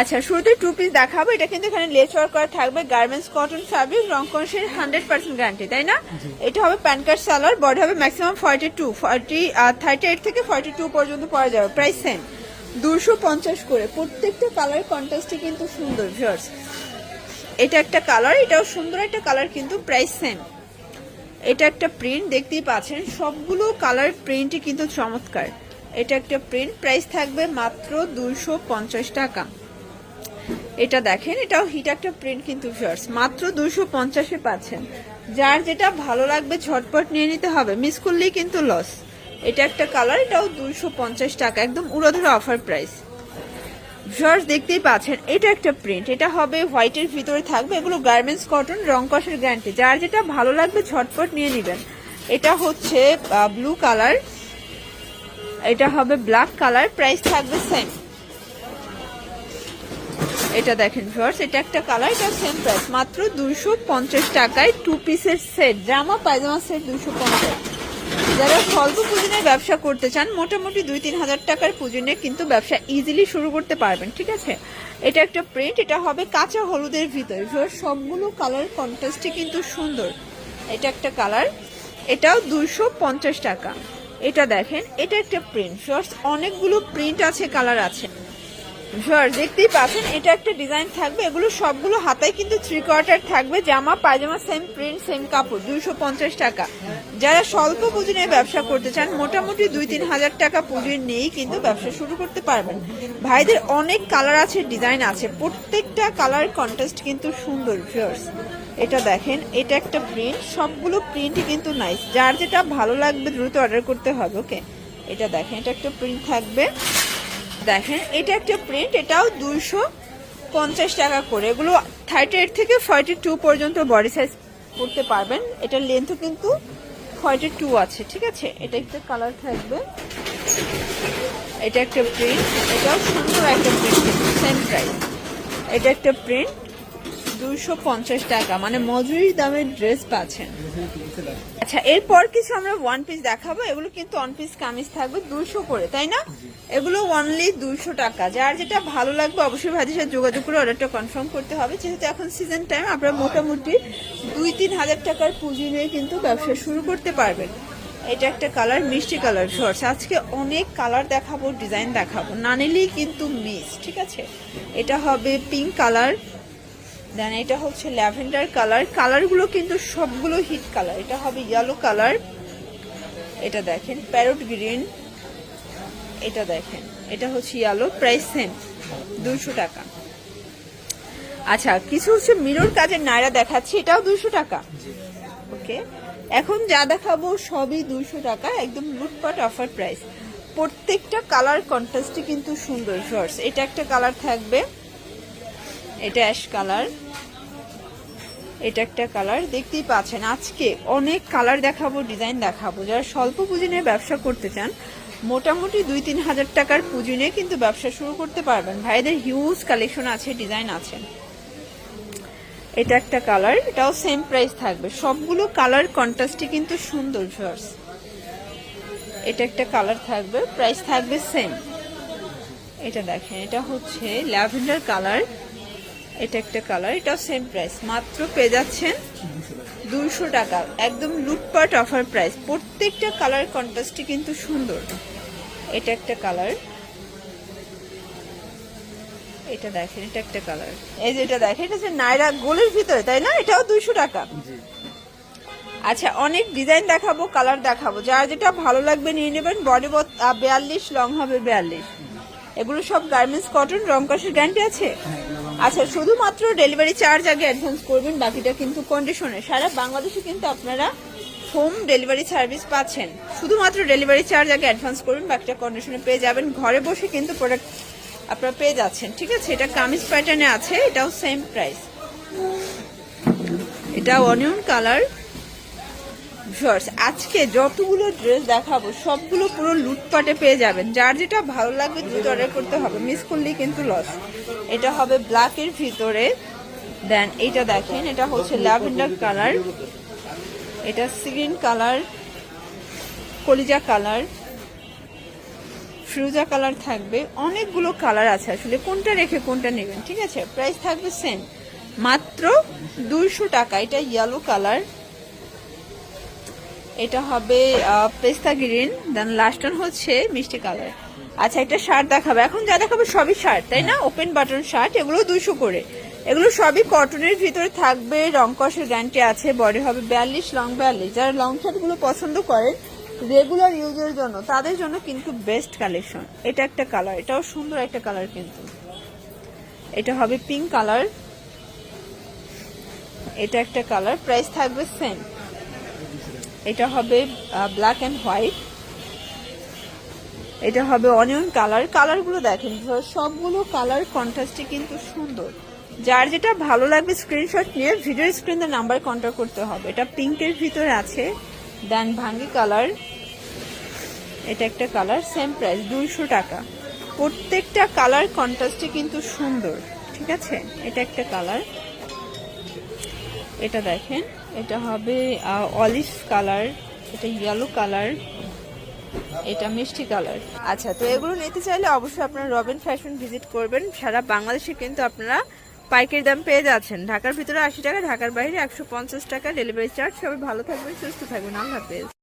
আচ্ছা শুরুতে two piece দেখাবো। এটা কিন্তু এখানে লেস ওয়ার্ক করা থাকবে। গার্মেন্টস কটন ফ্যাব্রিক রং কনসের হান্ড্রেড পার্সেন্ট গ্যারান্টি তাই না? এটা হবে প্যান কার্ড সালোয়ার বডি হবে maximum forty two forty thirty eight থেকে ফর্টি টু পর্যন্ত পরা যাবে। প্রাইস সেম দুশো পঞ্চাশ করে। প্রত্যেকটা কালার কন্ট্রাস্টই কিন্তু সুন্দর ভিউয়ার্স এটা একটা কালার এটাও সুন্দর একটা কালার কিন্তু প্রাইস সেম এটা একটা প্রিন্ট দেখতেই পাচ্ছেন সবগুলো কালার প্রিন্টই কিন্তু চমৎকার। এটা একটা প্রিন্ট প্রাইস থাকবে মাত্র দুশো পঞ্চাশ টাকা। এটা দেখেন, এটাও হিট একটা প্রিন্ট কিন্তু ভিউয়ার্স মাত্র দুশো পঞ্চাশে পাচ্ছেন। যার যেটা ভালো লাগবে ঝটপট নিয়ে নিতে হবে। মিস করলেই কিন্তু লস এটা একটা কালার এটাও দুইশো পঞ্চাশ টাকা, একদম উড়োধরা অফার প্রাইস ভিউয়ার্স দেখতেই পাচ্ছেন, এটা একটা প্রিন্ট এটা হবে হোয়াইটের ভিতরে থাকবে। এগুলো গার্মেন্টস কটন রং কষের গ্যারান্টি যার যেটা ভালো লাগবে ঝটপট নিয়ে নেবেন। এটা হচ্ছে ব্লু কালার এটা হবে ব্ল্যাক কালার প্রাইস থাকবে সেম এটা দেখেন ভিউয়ার্স এটা একটা কালার এটা সেম প্রাইস মাত্র দুইশো পঞ্চাশ টাকায় টু পিসের সেট জামা, পায়জামা সেট দুইশো পঞ্চাশ। যারা স্বল্প পুঁজিনে ব্যবসা করতে চান, মোটামুটি দুই তিন হাজার টাকার পুঁজিনে কিন্তু ব্যবসা ইজিলি শুরু করতে পারবেন, ঠিক আছে? এটা একটা প্রিন্ট এটা হবে কাঁচা হলুদের ভিতরে। সবগুলো কালার কন্ট্রাস্টই কিন্তু সুন্দর। এটা একটা কালার এটাও পঞ্চাশ টাকা। এটা দেখেন, এটা একটা প্রিন্ট ভিউয়ার্স অনেকগুলো প্রিন্ট আছে কালার আছে। দেখতেই পাচ্ছেন, এটা একটা ডিজাইন থাকবে। এগুলো সবগুলো হাতায় কিন্তু থ্রি কোয়ার্টার থাকবে। জামা, পায়জামা সেম প্রিন্ট সেম কাপড়, দুইশো পঞ্চাশ টাকা। যারা স্বল্প পুঁজি নিয়ে ব্যবসা করতে চান, মোটামুটি দুই তিন হাজার টাকা পুঁজি নিয়েই কিন্তু ব্যবসা শুরু করতে পারবেন। ভাইদের অনেক কালার আছে ডিজাইন আছে। প্রত্যেকটা কালার কন্টেস্ট কিন্তু সুন্দর, ভিউয়ার্স। এটা দেখেন, এটা একটা প্রিন্ট সবগুলো প্রিন্টই কিন্তু নাইস যার যেটা ভালো লাগবে, দ্রুত অর্ডার করতে হবে ওকে এটা দেখেন, এটা একটা প্রিন্ট থাকবে। দেখেন, এটা একটা প্রিন্ট এটাও দুইশো পঞ্চাশ টাকা করে। এগুলো থার্টি এইট থেকে ফর্টি টু পর্যন্ত বডি সাইজ করতে পারবেন। এটার লেন্থও কিন্তু ফর্টি টু আছে, ঠিক আছে? এটা একটা কালার থাকবে। এটা একটা প্রিন্ট এটাও সুন্দর একটা প্রিন্ট সেম প্রাইস এটা একটা প্রিন্ট দুইশো পঞ্চাশ টাকা। মানে মজুরি দামের ড্রেস আচ্ছা এরপর কিছু আমরা ওয়ান পিস দেখাবো। এগুলো কিন্তু ওয়ান পিস কামিজ দুইশো করে, তাই না? এগুলো দুইশো টাকা। যেটা ভালো লাগবে, অবশ্যই সাথে যোগাযোগ করে অর্ডারটা কনফার্ম করতে হবে। যেহেতু এখন সিজন টাইম আপনারা মোটামুটি দুই তিন হাজার টাকার পুঁজি নিয়ে কিন্তু ব্যবসা শুরু করতে পারবেন। এটা একটা কালার মিষ্টি কালার শর্টস আজকে অনেক কালার দেখাবো ডিজাইন দেখাবো। না নিলেই কিন্তু মিস ঠিক আছে? এটা হবে পিঙ্ক কালার দেন এটা হচ্ছে ল্যাভেন্ডার কালার। কালারগুলো কিন্তু সবগুলো হিট কালার। এটা হবে ইয়েলো কালার। এটা দেখেন প্যারট গ্রিন এটা দেখেন, এটা হচ্ছে ইয়েলো প্রাইস সেম দুশো টাকা। আচ্ছা কিছু হচ্ছে মিরর কাজের নায়রা দেখাচ্ছি, এটাও দুশো টাকা। ওকে এখন যা দেখাবো সবই দুশো টাকা, একদম লুটপাট অফার প্রাইস প্রত্যেকটা কালার কন্ট্রাস্টই কিন্তু সুন্দর শর্টস এটা একটা কালার থাকবে। এটা অ্যাশ কালার। এটা একটা কালার, দেখতেই পাচ্ছেন। আজকে অনেক কালার দেখাবো, ডিজাইন দেখাবো। যারা স্বল্প পুঁজি নিয়ে ব্যবসা করতে চান, মোটামুটি দুই তিন হাজার টাকার পুঁজি নিয়ে কিন্তু ব্যবসা শুরু করতে পারবেন। ভাইদের হিউজ কালেকশন আছে ডিজাইন আছে। এটা একটা কালার, এটাও সেম প্রাইস থাকবে। সবগুলো কালার কন্ট্রাস্টই কিন্তু সুন্দর শর্টস এটা একটা কালার থাকবে প্রাইস থাকবে সেম এটা দেখেন, এটা হচ্ছে ল্যাভেন্ডার কালার। এটা একটা কালার এটাও সেম প্রাইস মাত্র পেয়ে যাচ্ছেন দুইশো টাকা। একদম লুটপাট অফার প্রাইস প্রত্যেকটা কালার কন্ট্রাস্টই কিন্তু সুন্দর। এটা একটা কালার। এটা দেখেন এটা একটা কালার। এই যে এটা দেখেন এটা হচ্ছে নাইরা গোলের ভিতরে তাই না? এটাও দুইশো টাকা। আচ্ছা অনেক ডিজাইন দেখাবো কালার দেখাবো। যার যেটা ভালো লাগবে নিয়ে নেবেন। বডি বিয়াল্লিশ লং হবে বিয়াল্লিশ। এগুলো সব গার্মেন্টস কটন রং কষের গ্যারান্টি আছে আচ্ছা শুধুমাত্র ডেলিভারি চার্জ আগে অ্যাডভান্স করবেন, বাকিটা কিন্তু কন্ডিশনে সারা বাংলাদেশে কিন্তু আপনারা হোম ডেলিভারি সার্ভিস পাচ্ছেন। শুধুমাত্র ডেলিভারি চার্জ আগে অ্যাডভান্স করবেন, বাকিটা কন্ডিশনে পেয়ে যাবেন। ঘরে বসে কিন্তু প্রোডাক্ট আপনারা পেয়ে যাচ্ছেন, ঠিক আছে? এটা কামিজ প্যাটার্নে আছে, এটাও সেম প্রাইস এটা অনিয়ন কালার ভিউয়ার্স আজকে যতগুলো ড্রেস দেখাবো, সবগুলো পুরো লুটপাটে পেয়ে যাবেন। যার যেটা ভালো লাগবে দ্রুত অর্ডার করতে হবে। মিস করলেই কিন্তু লস এটা হবে ব্ল্যাকের ভিতরে। দেন এটা দেখেন, এটা হচ্ছে ল্যাভেন্ডার কালার এটা সিগ্রিন কালার কলিজা কালার ফ্রুজা কালার থাকবে। অনেকগুলো কালার আছে আসলে। কোনটা রেখে কোনটা নেবেন, ঠিক আছে? প্রাইস থাকবে সেম মাত্র দুইশো টাকা। এটা ইয়েলো কালার এটা হবে পেস্তা গ্রিন দেন লাস্ট ওয়ান হচ্ছে মিষ্টি কালার। আচ্ছা একটা শার্ট দেখাবে। এখন যা দেখাবে সবই শার্ট তাই না? ওপেন বাটন শার্ট এগুলো দুশো করে। এগুলো সবই কটনের ভিতরে থাকবে রং কষের গ্যারান্টি আছে বডি হবে বিয়াল্লিশ লং বিয়াল্লিশ। যারা লং শার্টগুলো পছন্দ করেন রেগুলার ইউজের জন্য তাদের জন্য কিন্তু বেস্ট কালেকশন এটা একটা কালার এটাও সুন্দর একটা কালার কিন্তু। এটা হবে পিঙ্ক কালার এটা একটা কালার প্রাইস থাকবে সেম এটা হবে ব্ল্যাক অ্যান্ড হোয়াইট এটা হবে অনিয়ন কালার কালারগুলো দেখেন সবগুলো কালার কন্ট্রাস্টে কিন্তু সুন্দর। যার যেটা ভালো লাগবে স্ক্রিনশট নিয়ে ভিডিও স্ক্রিনের নাম্বার কন্ট্যাক্ট করতে হবে। এটা পিঙ্কের ভিতরে আছে দেন ভাঙ্গি কালার এটা একটা কালার সেম প্রাইস দুইশো টাকা। প্রত্যেকটা কালার কন্ট্রাস্টে কিন্তু সুন্দর, ঠিক আছে? এটা একটা কালার এটা দেখেন। এটা হবে অলিভ কালার এটা ইয়েলো কালার এটা মিষ্টি কালার আচ্ছা তো এগুলো নিতে চাইলে অবশ্যই আপনারা রবিন ফ্যাশন ভিজিট করবেন। সারা বাংলাদেশে কিন্তু আপনারা পাইকারি দাম পেয়ে যাচ্ছেন। ঢাকার ভিতরে আশি টাকা, ঢাকার বাইরে একশো পঞ্চাশ টাকা। ডেলিভারি চার্জ সবাই ভালো থাকবেন, সুস্থ থাকবেন। আল্লাহ হাফেজ।